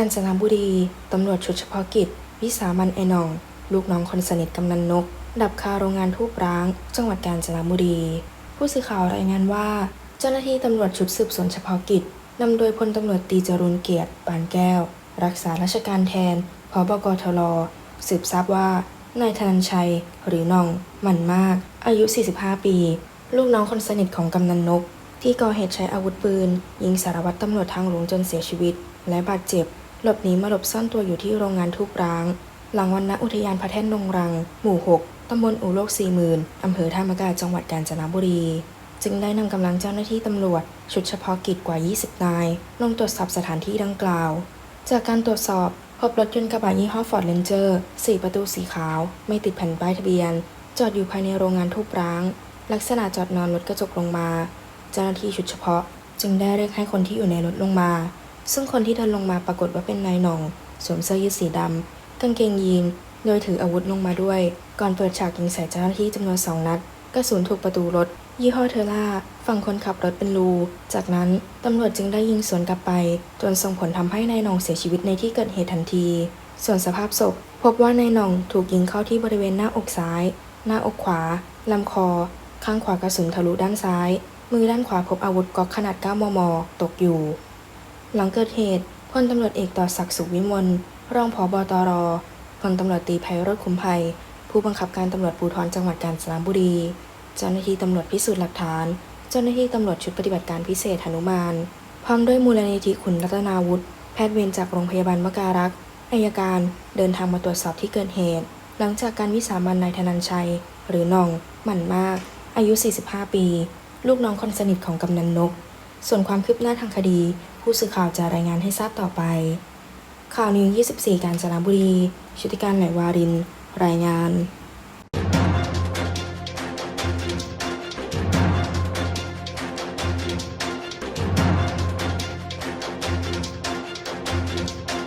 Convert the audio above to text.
าญจนบุรี ตำรวจชุดเฉพาะกิจ วิสามันไอหนอง ลูกน้องคนสนิทกำนันนก ดับคาโรงงานทูบร้าง จังหวัดกาญจนบุรี ผู้สื่อข่าวรายงานว่า เจ้าหน้าที่ตำรวจชุดสืบสวนเฉพาะกิจนำโดยพลตำรวจตีจรุนเกียรติปานแก้ว รักษาราชการแทนพบกทลสืบทราบว่านายธนัญชัย หรือน่องหมันมาก อายุ 45 ปี ลูกน้องคนสนิทของกำนันนก ที่ก่อเหตุใช้อาวุธปืน ยิงสารวัตรตำรวจทางหลวงจนเสียชีวิต และบาดเจ็บ หลบหนีมาหลบซ่อนตัวอยู่ที่โรงงานทุบร้าง หลังวันณอุทยานพระแท่นนงรัง หมู่ 6 ตำบลอู่โลกสี่หมื่นอำเภอท่ามกาจังหวัดกาญจนบุรี จึงได้นำกำลังเจ้าหน้าที่ตำรวจ ชุดเฉพาะกิจกว่า 20 นาย ลงตรวจสอบสถานที่ดังกล่าว จากการตรวจสอบพบรถยนต์กระบะยี่ห้อฟอร์ดเ n นเจอร์4ประตูสีขาว ไม่ติดแผ่นป้ายทะเบียน จอดอยู่ภายในโรงงานทุบร้าง ลักษณะจอดนอนรถกระจกลงมา เจ้าหน้าที่ชุดเฉพาะ จึงได้เรียกให้คนที่อยู่ในรถลงมา ซึ่งคนที่เดินลงมาปรากฏว่าเป็นนายหนอง สวมเสื้อยืดสีดำกางเกงยีน โดยถืออาวุธลงมาด้วย ก่อนเปิดฉากยิงใส่เจ้าหน้าที่จำนวนสองนัด กระสุนถูกประตูรถ ยี่ห้อเทอร่า ฝั่งคนขับรถเป็นรู จากนั้นตำรวจจึงได้ยิงสวนกลับไป จนส่งผลทำให้นายหนองเสียชีวิตในที่เกิดเหตุทันที ส่วนสภาพศพ พบว่านายหนองถูกยิงเข้าที่บริเวณหน้าอกซ้าย หน้าอกขวาลำคอ ข้างขวากระสุนทะลุด้านซ้าย มือด้านขวาพบอาวุธก๊อกขนาด 9 มม ตกอยู่ หลังเกิดเหตุพลตำรวจเอกต่อศักดิ์สุขวิมลรองผบตรพลตำรวจตีไพโรจน์คุ้มภัย ผู้บังคับการตำรวจภูธรจังหวัดกาญจนบุรี เจ้าหน้าที่ตำรวจพิสูจน์หลักฐาน เจ้าหน้าที่ตำรวจชุดปฏิบัติการพิเศษหนุมาน พร้อมด้วยมูลนิธิขุนรัตนาวุฒิแพทย์เวรจากโรงพยาบาลมการักษ์อายการเดินทางมาตรวจสอบที่เกิดเหตุ หลังจากการวิสามันนายธนัญชัย หรือน่อง หมั่นมาก อายุ 45 ปี ลูกน้องคนสนิทของกำนันนก ส่วนความคืบหน้าทางคดี ผู้สื่อข่าวจะรายงานให้ทราบต่อไป ข่าวนิว 24 การจนบุรี ชุติการไหลวาริน รายงาน